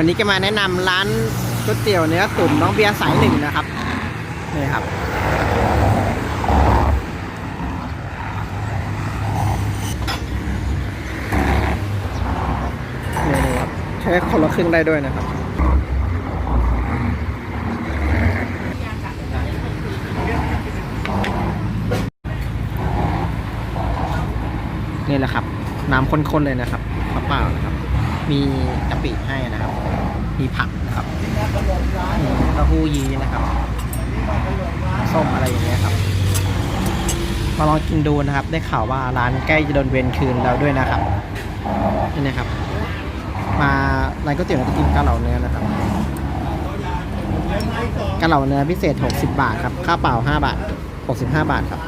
วันนี้จะมาแนะนำร้านก๋วยเตี๋ยวเนื้อตุ๋นน้องเบียร์สายหนึ่งนะครับนี่ครับนี่นี่ครับใช้คนละครึ่งได้ด้วยนะครับนี่แหละครับน้ำข้นๆเลยนะครับข้าวเปล่านะครับ มีกะปิให้นะครับ มีผักนะครับมีเต้าหู้ยีนะครับ ส้มอะไรอย่างเงี้ยครับ มาลองกินดูนะครับ ได้ข่าวว่าร้านใกล้จะโดนเวรคืนแล้วด้วยนะครับ นี่นะครับ มาร้านก๋วยเตี๋ยวเราจะกินเกาเหล่าเนื้อนะครับเกาเหล่าเนื้อพิเศษ 60 บาทครับ ข้าวเปล่า 5 บาท 65 บาทครับ